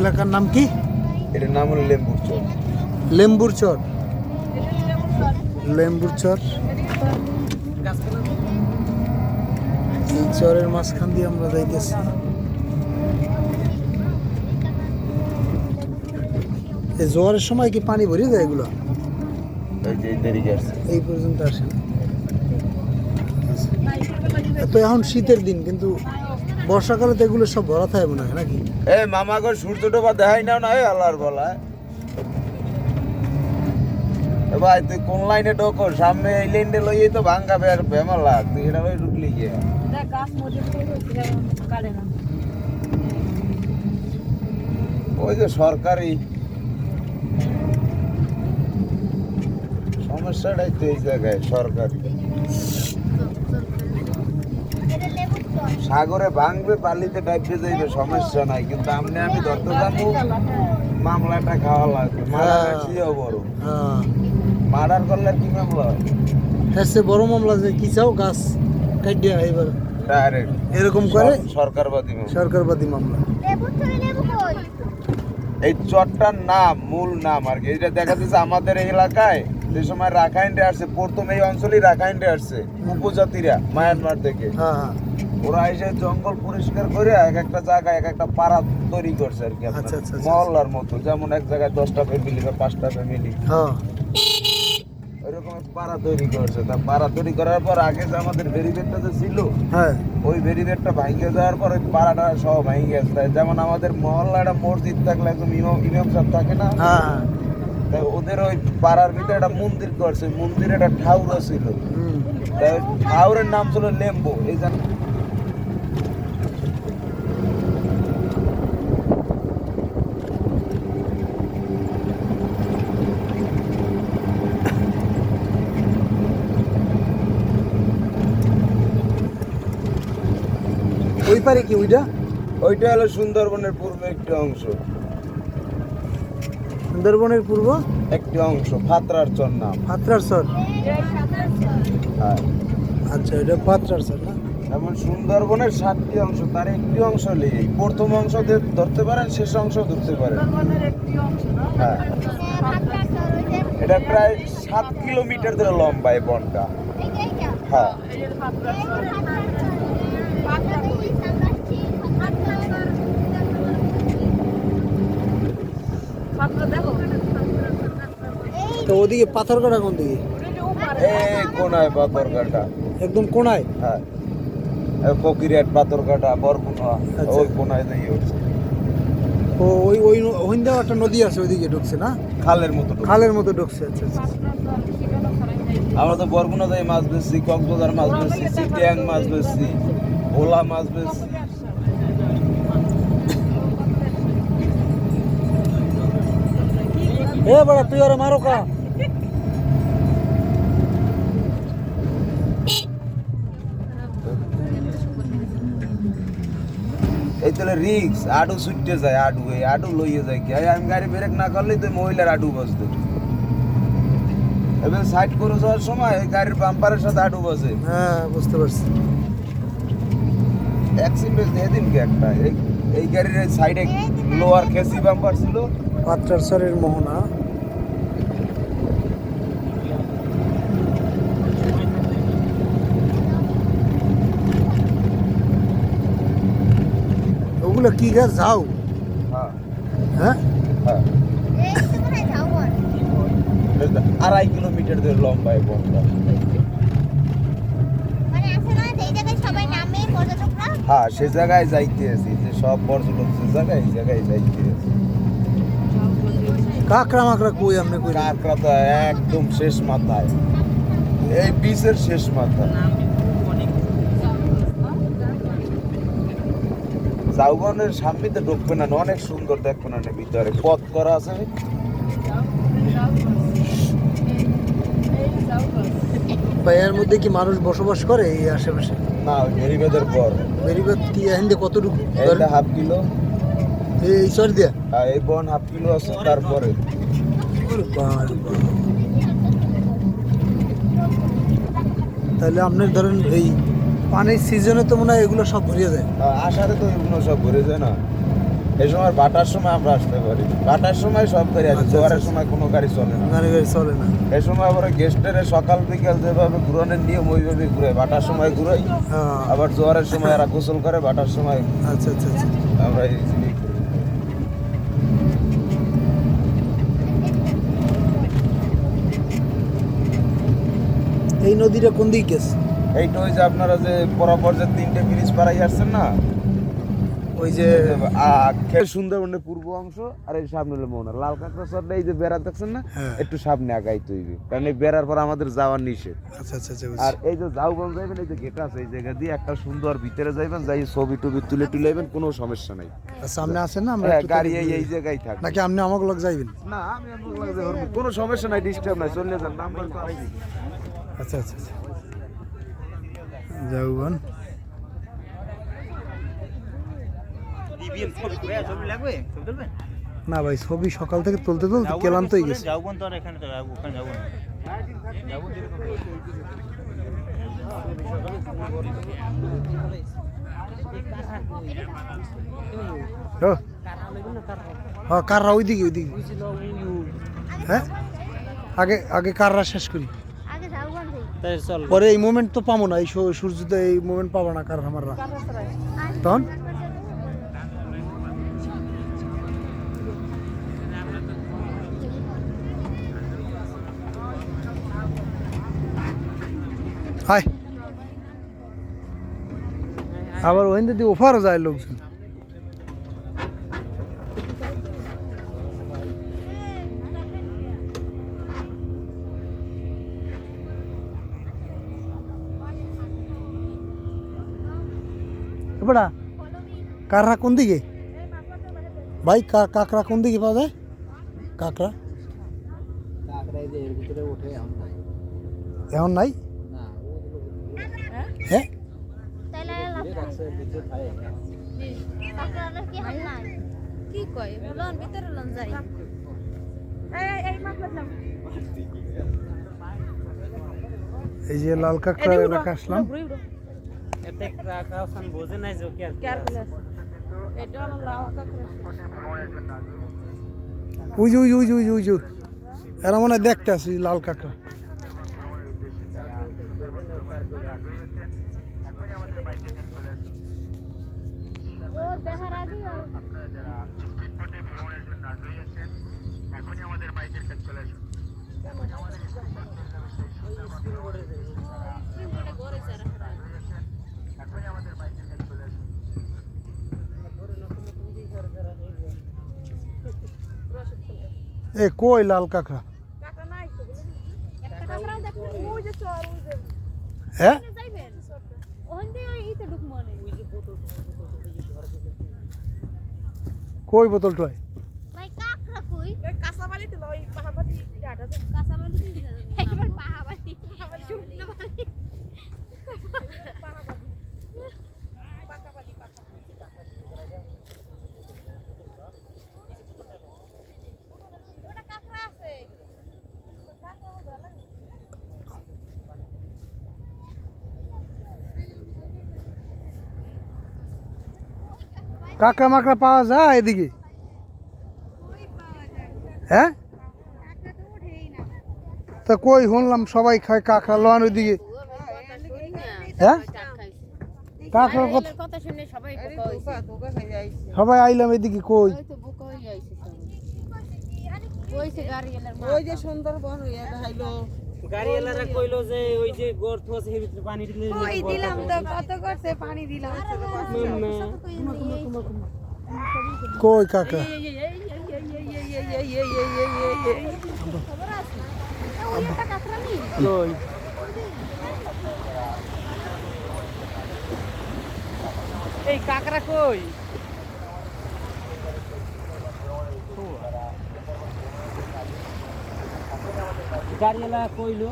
এলাকার নাম কি? এটার নাম হলো লেম্বুর চর। লেম্বুর চর। লেম্বুর চর। এই চরের মাঝখান দিয়ে আমরা যাইতেছি। এই জোয়ারের সময় কি পানি ভরে যায় এগুলো? এই পর্যন্ত আসে না। তো এখন শীতের দিন কিন্তু বর্ষাকালে তো এগুলো সব ভরা থাকে মনে হয় নাকি? এ মামা গো সূর্য ডোবা দেখাই নাও না এই আল্লাহর বলায় এ ভাই তুই কোন লাইনে ঢোকো? সামনে এই লাইনে লইয়ে তো ভাঙ্গাবে আর বেমালা তুই এটা ভাই ঢুকলি গিয়ে ওই যে সরকারি। সমস্যাটাই তো এই জায়গায় সরকারি। সাগরে ভাঙবে বালিতে ডাইবে যাইবে সমস্যা নাই। কিন্তু আমনে আমি ধরতে যাব মামলাটা খাওয়া লাগবে। মার্ডার হ্যাঁ। বড় হ্যাঁ। মার্ডার করলে কি মামলা? চেয়ে বড় মামলা যে কি চাও গাছ কাটিয়া এবার ডাইরেক্ট এরকম করে সরকারবাদী সরকারবাদী মামলা। এই চরটার নাম মূল নাম আর কি। এটা দেখা যাচ্ছে আমাদের এই এলাকায় যে সময় রাখাইন্ডে আসছে প্রথম এই অঞ্চলই রাখাইন্ডে আসছে উপজাতিরা মায়ানমার থেকে। হ্যাঁ হ্যাঁ। ওরা এসে জঙ্গল পরিষ্কার করে এক একটা জায়গায় এক একটা পাড়া তৈরি করছে আর কি আচ্ছা, আচ্ছা, আচ্ছা। মহল্লার মতো যেমন এক জায়গায় দশটা ফ্যামিলি বা পাঁচটা ফ্যামিলি ওইরকম পাড়া তৈরি করছে। তা পাড়া তৈরি করার পর আগে যে আমাদের বেরিবেটটা যে ছিল হ্যাঁ। ওই বেরিবেটটা ভাঙে যাওয়ার পর ওই পাড়াটা সব ভেঙে গেছে। যেমন আমাদের মহল্লাটা মসজিদ থাকলে একদম ইমাম ইমাম সাহেব থাকে না? হ্যাঁ। তাই ওদের ওই পাড়ার ভিতরে একটা মন্দির করছে। মন্দিরে একটা ঠাউর ছিল। তাই ঠাউরের নাম ছিল লেম্বো। এই জান ওই পারে কি ওইটা? ওইটা হলো সুন্দরবনের পূর্ব একটি অংশ। সুন্দরবনের পূর্ব? একটি অংশ ফাতরার চর নাম। পাত্রার সর হ্যাঁ। আচ্ছা এটা পাত্রার সর না? যেমন সুন্দরবনের সাতটি অংশ তার একটি অংশ নেই প্রথম অংশ ধরতে পারেন শেষ অংশ ধরতে পারেন। হ্যাঁ। এটা প্রায় সাত কিলোমিটার ধরে লম্বা এই বনটা। হ্যাঁ। তো ওদিকে পাথর কাটা কোন দিকে? এই কোনায় পাথর কাটা। একদম কোনায়? হ্যাঁ। ফকিরিয়াট পাথর কাটা বরকুনা আচ্ছা। ওই কোনায় দিয়ে উঠছে। ও ওই ওই ওইন্দাও একটা নদী আছে ওইদিকে ঢুকছে না? খালের মতো খালের মতো ঢুকছে আচ্ছা আচ্ছা। আমরা তো বরগুনা যাই মাছ বেচছি কক্সবাজার মাছ বেচছি চিটিয়াং মাছ বেচছি ভোলা মাছ বেচছি। এ বড় তুই ওরা মারো কা এই তাহলে রিক্স আডু ছুটতে যায় আডু এই আডু লইয়ে যায় কি? আমি গাড়ি ব্রেক না করলেই তো মহিলার আডু বসতো এবার সাইড করে যাওয়ার সময় এই গাড়ির বাম্পারের সাথে আডু বসে। হ্যাঁ বুঝতে পারছি। অ্যাক্সিডেন্ট এদিন কি একটা। এই এই গাড়ির সাইডে লোয়ার খেসি বাম্পার ছিল। পাত্রার সরের মোহনা। ওগুলো কি গাছ যাও। হ্যাঁ? হ্যাঁ। আড়াই কিলোমিটার ধরে লম্বা এই বনটা হ্যাঁ সে জায়গায় যাইতে আছি যে সব পর্যটক যে জায়গায় জায়গায় যাইতে আছি। কাকড়া মাকড়া কই আপনি কই কাকড়াটা একদম শেষ মাথায়। এই বিচের শেষ মাথায় জাউবনের সামনেতে ঢুকবে না অনেক সুন্দর দেখবে না ভিতরে পথ করা আছে। এর মধ্যে কি মানুষ বসবাস করে এই আশেপাশে? না বেরিবেদের পর বেরিবাদ কি এখান কতটুকু এইটা হাফ কিলো। এই চর দিয়া। আর এই বন হাফ কিলো আছে তারপরে। তাহলে আপনার ধরেন এই পানির সিজনে তো মনে হয় এগুলো সব ভরিয়ে যায়। আহ, আষাঢ়ে তো এগুলো সব ভরে যায় না। এই সময় বাটার সময় আমরা আসতে পারি। বাটার সময় সব গাড়ি আছে আচ্ছা, জোয়ারের আচ্ছা। সময় কোনো গাড়ি চলে না। গাড়ি গাড়ি চলে না। এই সময় আবার গেস্টের সকাল বিকাল যেভাবে ঘুরানোর নিয়ম ওইভাবে ঘুরে। বাটার সময় ঘুরাই হ্যাঁ। আবার জোয়ারের সময় এরা গোসল করে বাটার সময় আচ্ছা আচ্ছা আচ্ছা। আমরা এই এই নদীটা কোন দিকে গেছে? এইটা ওই যে আপনারা যে পরপর যে তিনটে ব্রিজ পাড়াই আসছেন না ওই যে সুন্দরবনের পূর্ব অংশ আর এই সামনে হলো মোহনা লাল কাঁকড়া চরটা এই যে বেড়া দেখছেন না হ্যাঁ। একটু সামনে আগাইতে হইবে কারণ এই বেড়ার পর আমাদের যাওয়ার নিষেধ। আচ্ছা আচ্ছা আচ্ছা আর এই যে যাওবন যাইবেন এই যে গেট আছে এই জায়গা দিয়ে একটা সুন্দর ভিতরে যাইবেন যাই ছবি টবি তুলে তুলেবেন কোনো সমস্যা নাই। সামনে আছেন না আমরা হ্যাঁ গাড়ি এই এই। জায়গায় থাকবে। নাকি আপনি আমাকে লোক যাইবেন? না আমি লাগে কোনো সমস্যা নাই ডিস্টার্ব নাই চলে যান নাম্বার। আচ্ছা আচ্ছা আচ্ছা। তুলবেন না ভাই ছবি সকাল থেকে তুলতে তুলতে ক্লান্তই গেছে। তো আর এখানে তো যাব ওখানে যাব না। যাব ও। কাররা ওইদিকে ওইদিকে। হ্যাঁ? আগে আগে কাররা শেষ করি আগে ঝাউবন দেই তাই চল পরে এই মোমেন্ট তো পাবো না, এই সূর্যোদয় এই মোমেন্ট পাবো না কারণ আমাররা। তখন? হাই। আবার ওখান দিয়ে ওফারও যায় লোকজন। এবারা কাকড়া কোন দিকে? ভাই কাকড়া কোন দিকে পাওয়া যায়? কাকড়া? এখন নাই? হ্যাঁ? কি হাল নাই। কি কয়? লন ভিতরে লন যাই। এই যে লাল কাকড়া এলাকা আসলাম। এতে কাউসান বোঝে নাই যে কি আর এরা মনে হয় দেখতে আসি লাল কাকড়া ও দেখার আগে এ কই লাল কাকড়া একটা কাকড়া দেখুন ওই যে চর ওই যে হ্যাঁ? যাইবেন ওখান দিয়ে ইতে ঢুক মনে। কই বোতল টয়? ভাই কাকড়া মাকড়া পাওয়া যায় এদিকে? হ্যাঁ? তা কই শুনলাম সবাই খায় কাকড়া লোয়ান ওইদিকে। হ্যাঁ? কাকড়া কত কথা সবাই আইলাম এদিকে, কই? ওই যে সুন্দরবন হইয়া দেখাইলো। গাড়ি এলারা কইলো যে ওই যে গর্ত আছে এর ভিতরে পানি দিলে ওই দিলাম তো কত করছে পানি দিলাম কই কই এই কাকড়া কই গাড়ি এলাকা কইলো